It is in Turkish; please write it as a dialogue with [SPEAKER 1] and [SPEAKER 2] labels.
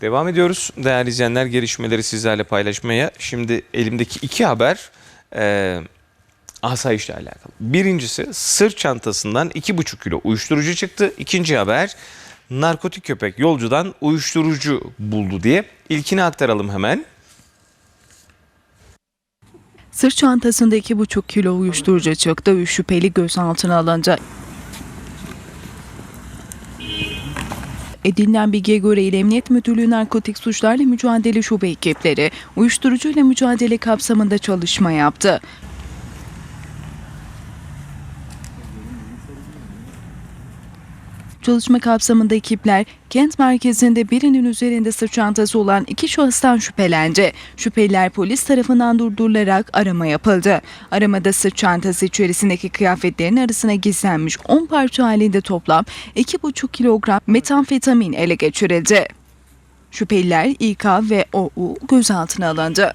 [SPEAKER 1] Devam ediyoruz değerli izleyenler gelişmeleri sizlerle paylaşmaya. Şimdi elimdeki iki haber e, asayişle alakalı. Birincisi sırt çantasından 2,5 kilo uyuşturucu çıktı. İkinci haber narkotik köpek yolcudan uyuşturucu buldu diye. İlkini aktaralım hemen.
[SPEAKER 2] Sırt çantasında 2,5 kilo uyuşturucu çıktı. Üç şüpheli gözaltına alındı. Edinilen bilgiye göre İl Emniyet Müdürlüğü Narkotik Suçlarla Mücadele Şube ekipleri uyuşturucuyla mücadele kapsamında çalışma yaptı. Çalışma kapsamında ekipler kent merkezinde birinin üzerinde sırt çantası olan iki şahıstan şüphelendi. Şüpheliler polis tarafından durdurularak arama yapıldı. Aramada sırt çantası içerisindeki kıyafetlerin arasına gizlenmiş 10 parça halinde toplam 2,5 kilogram metamfetamin ele geçirildi. Şüpheliler İK ve OU gözaltına alındı.